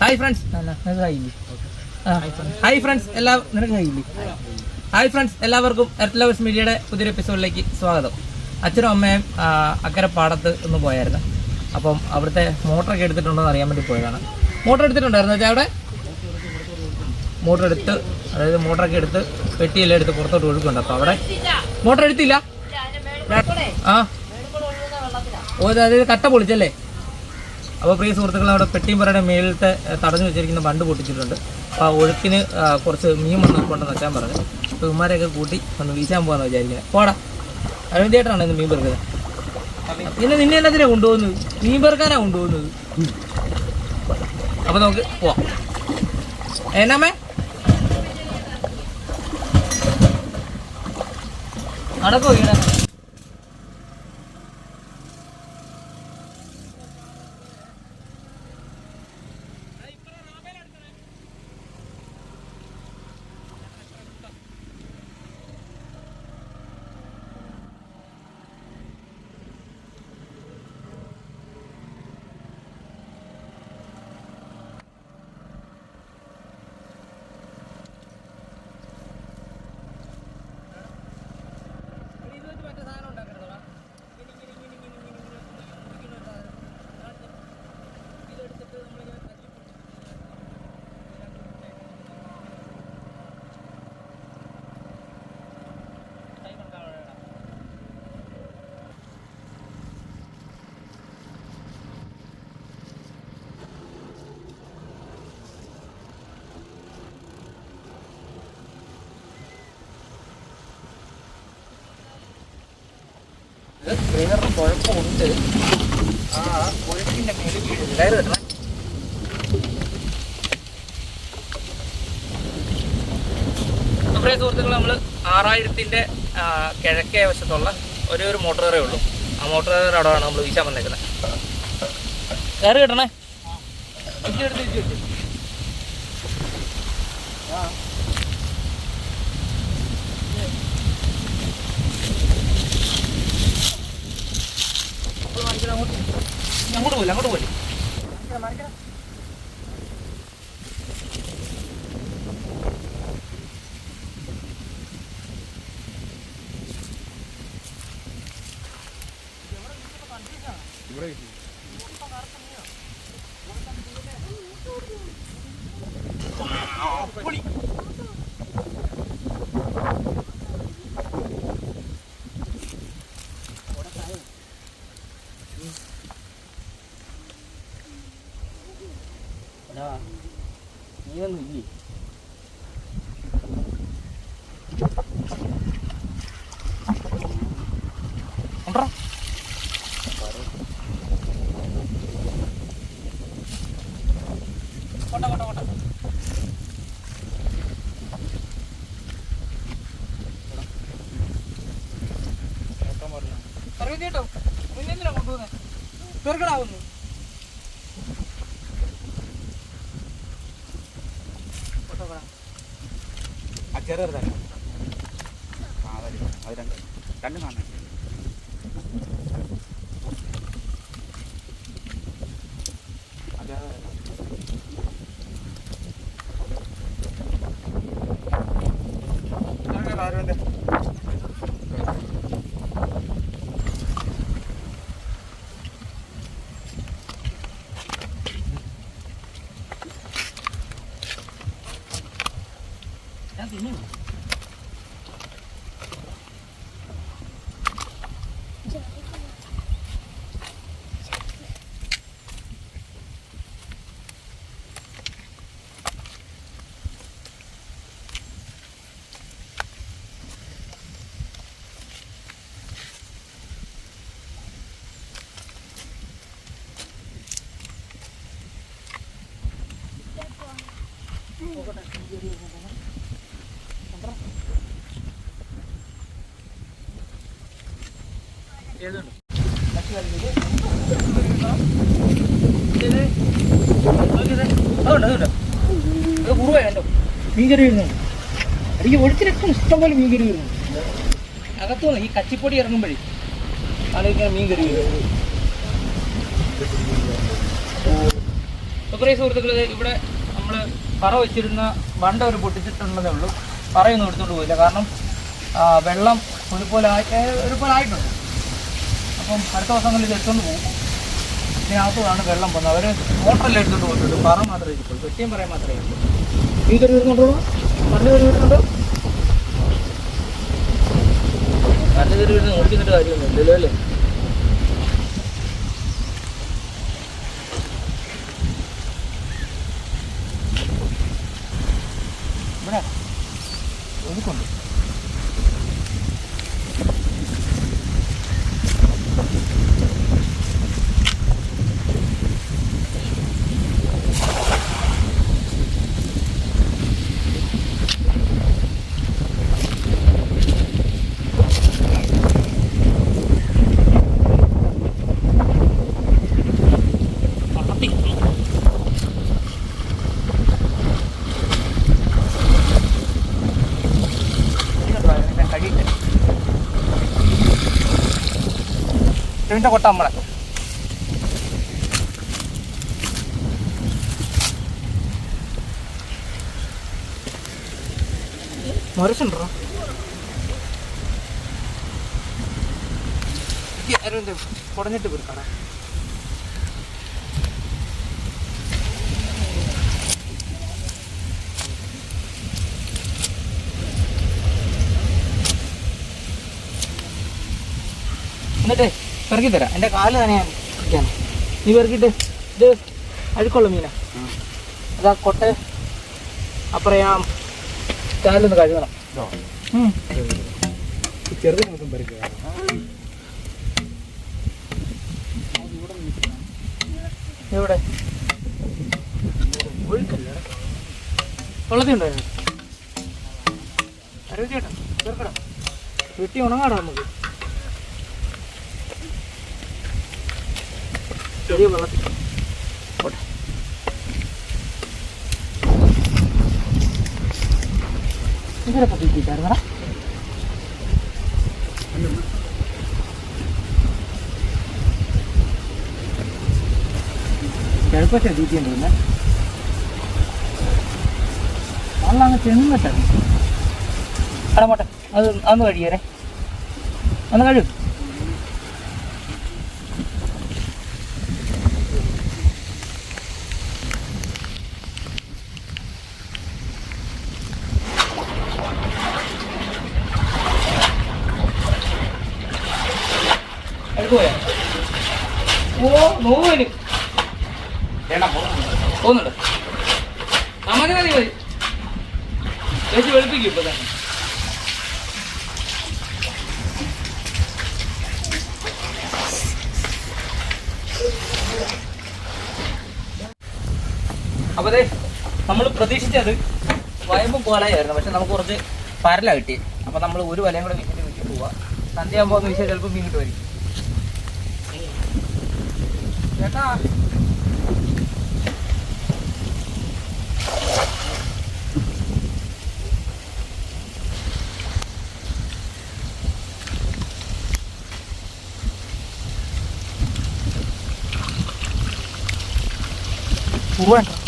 Hi friends hi friends എല്ലാ നിനക്ക് hi friends എല്ലാവർക്കും എർത്ത് ലവേഴ്സ് മീഡിയയുടെ പുതിയൊരു എപ്പിസോഡിലേക്ക് സ്വാഗതം. അച്ഛനും അമ്മയും അക്കരെ പാടത്ത് ഒന്ന് പോയായിരുന്നു. അപ്പം അവിടുത്തെ മോട്ടറൊക്കെ എടുത്തിട്ടുണ്ടോ എന്ന് അറിയാൻ വേണ്ടി പോയതാണ്. മോട്ടർ എടുത്തിട്ടുണ്ടായിരുന്നു. വെച്ചാൽ അവിടെ? മോട്ടർ എടുത്ത് അതായത് മോട്ടറൊക്കെ എടുത്ത് പെട്ടിയെല്ലാം എടുത്ത് പുറത്തോട്ട് ഒഴുക്കുണ്ട് അപ്പോൾ അവിടെ മോട്ടർ എടുത്തില്ല? ആ. ഓ അതായത് കട്ട പൊളിച്ചല്ലേ? അപ്പോൾ പ്രിയ സുഹൃത്തുക്കൾ അവിടെ പെട്ടിമ്പറയുടെ മേളിലത്തെ ഏ, തടഞ്ഞു വെച്ചിരിക്കുന്ന ബണ്ട് പൊട്ടിച്ചിട്ടുണ്ട്. അപ്പോൾ ആ ഒഴുക്കിന് കുറച്ച് മീൻ വന്ന് കൊണ്ടെന്ന് വെച്ചാൽ പറഞ്ഞു. അപ്പോൾ ഉമ്മാരെയൊക്കെ കൂട്ടി ഒന്ന് വീശാൻ പോകാന്ന് വിചാരിക്കുന്നത് പോടാ. അരവിന്ദേട്ടാണ് ഇന്ന് മീൻ പെറുക്കുന്നത്. പിന്നെ നിന്നെ എന്നതിനാ കൊണ്ടുപോകുന്നത്? മീൻ പെറുക്കാനാണ് കൊണ്ടുപോകുന്നത്? അപ്പോൾ നമുക്ക് പോവാം. എന്നാമേ നടക്കോ ഈടാ ട്രെയിനറിന് കുഴപ്പമുണ്ട് ആ മേളിൽ വീഴുന്നു കയറി കിട്ടണം സുഹൃത്തുക്കൾ നമ്മൾ ആറായിരത്തിന്റെ കിഴക്കേ വശത്തുള്ള ഒരേ ഒരു മോട്ടോറേ ഉള്ളൂ. ആ മോട്ടോറേറെ അവിടെയാണ് നമ്മൾ വീശാൻ വന്നേക്കുന്നത്. കയറി കിട്ടണേ എടുത്ത് ഇജ്ജ് എടുത്ത്. അപ്പോൾ കാണിക്കണം അങ്ങോട്ട് അങ്ങോട്ട് പോലെ അങ്ങോട്ട് പോലെ നീയൊന്നും ഇല്ലേ കൊണ്ടുവാ. കൊണ്ട, കൊണ്ട, കൊണ്ട. അറിവില്ല കേട്ടോ മുന്നെന്തിനാ കൊണ്ടുപോകുന്നത് ചെറുക്കടാവുന്നു ചെറുതാണ് അത് രണ്ട് രണ്ടും കാണാൻ മീൻകറി വരുന്നുണ്ട് എനിക്ക് ഒഴിച്ചിലൊക്കെ ഇഷ്ടംപോലെ മീൻകറി വരുന്നു അകത്തുനിന്ന് ഈ കച്ചിപ്പൊടി ഇറങ്ങുമ്പോഴേ ആലോചിക്കാൻ മീൻകറി വരും അപ്പോൾ ഈ സുഹൃത്തുക്കൾ ഇവിടെ നമ്മൾ പറ വെച്ചിരുന്ന വണ്ട ഒരു പൊട്ടിച്ചിട്ടുണ്ടെന്നേ ഉള്ളൂ. പറയൊന്നും എടുത്തുകൊണ്ട് പോയില്ല. കാരണം വെള്ളം ഒരുപോലെ ഒരുപോലെ ആയിട്ടുണ്ട്. അപ്പം അടുത്ത ദിവസങ്ങളിൽ ഇത് എടുത്തുകൊണ്ട് പോകും. ഇതിനകത്തുമാണ് വെള്ളം പോകുന്നത് അവർ മോട്ടറെല്ലാം എടുത്തുകൊണ്ട് പോയിട്ടുണ്ട് പറ മാത്രമേ ഇരിക്കുള്ളൂ. വെട്ടിയും പറയാൻ മാത്രമേ ഇരിക്കുള്ളൂ. ഈ കറി വരുന്നുണ്ടോ? നല്ല കറി വരുന്നുണ്ടോ? നല്ല കറി വരുന്ന അല്ലേ? ഇതിന്റെ കൊട്ട നമ്മളെ മറിച്ചുണ്ടോ കുടഞ്ഞിട്ട് കൊടുക്കണം എന്നിട്ട് പെറുക്കി തരാം എന്റെ കാൽ തന്നെ ഞാൻ നീ പെറുക്കിട്ട് ഇത് അഴുക്കുള്ള മീനാ. അതാ കൊട്ട അപ്പുറം ഞാൻ കാലൊന്ന് കഴുകണം. ചെറുതിനൊന്നും പറിക്കുക. എവിടെ? ഒഴുക്കല്ലേ? വെള്ളത്തിണ്ടോ അരവി ചേട്ടാ ചെറുക്കടാ വെട്ടി ഉണങ്ങാടാ നമുക്ക്. ചെറിയ വെള്ളത്തിൽ. പോട്ടെ. ഇതിനെ പറ്റിയിട്ടായിരുന്നടാ ചെറുപ്പത്തെ തീറ്റിയുണ്ട് പിന്നെ വെള്ളം അങ്ങ് ചെന്നിട്ടാണ് അടാ മോട്ടെ അത് അന്ന് കഴിയരേ അന്ന് കഴിയും. എടുക്കുപോയാ ഓ നോവന് പോകുന്നുണ്ട്. നമുക്ക് മതി. മതി ചേച്ചി വെളുപ്പിക്കും ഇപ്പൊ തന്നെ. അപ്പൊ അതെ നമ്മൾ പ്രതീക്ഷിച്ചത് വയമ്പും പോലായിരുന്നു പക്ഷെ നമുക്ക് കുറച്ച് പരല കിട്ടി. അപ്പൊ നമ്മൾ ഒരു വലയും കൂടെ വീട്ടിൽ വീട്ടിൽ പോവാ. സന്ധ്യയാകുമ്പോ ഒന്ന് വിഷയം ചിലപ്പോൾ മീൻ കിട്ടുമായിരിക്കും 됐다. 두 번.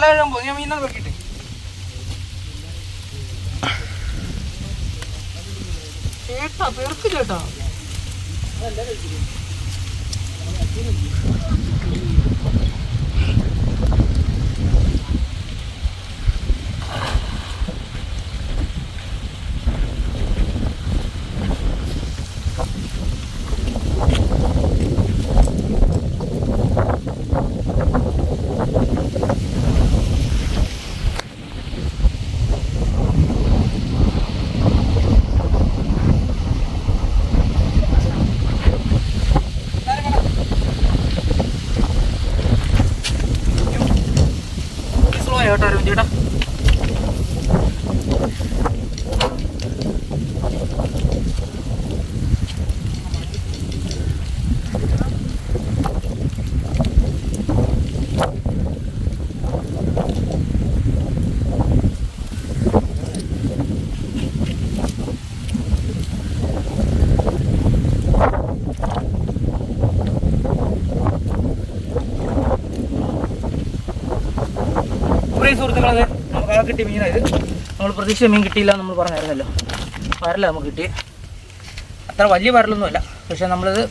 മല കഴിയാൻ പോകും ഞാൻ മീനെ വെക്കിട്ട് ചേട്ടാ പെർക്ക് ചേട്ടാ. കേട്ടോ ചേട്ടാ സുഹൃത്തുക്കളത് നമുക്ക് ആ കിട്ടിയ മീനായത് നമ്മൾ പ്രതീക്ഷിച്ച മീൻ കിട്ടിയില്ല നമ്മൾ പറഞ്ഞായിരുന്നല്ലോ. വരല നമുക്ക് കിട്ടി അത്ര വലിയ വരലൊന്നുമല്ല. പക്ഷെ നമ്മളിത്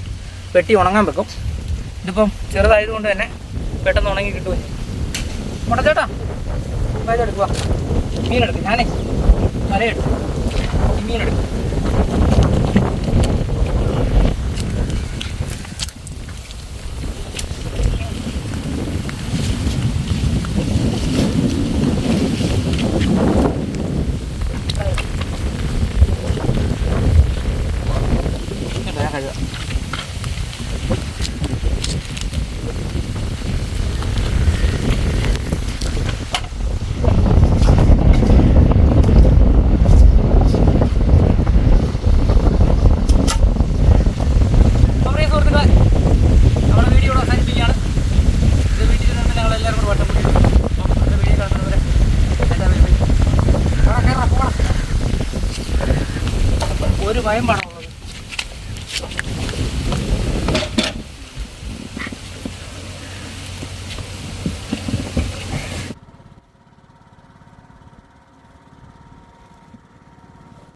വെട്ടി ഉണങ്ങാൻ വെക്കും. ഇതിപ്പം ചെറുതായതുകൊണ്ട് തന്നെ പെട്ടെന്ന് ഉണങ്ങി കിട്ടുമല്ലോ മുടച്ചേട്ടാ വയതെടുക്കുക മീനെടുക്കും ഞാനേ. മലയെടുക്കും മീനെടുക്കും பயன்படும்.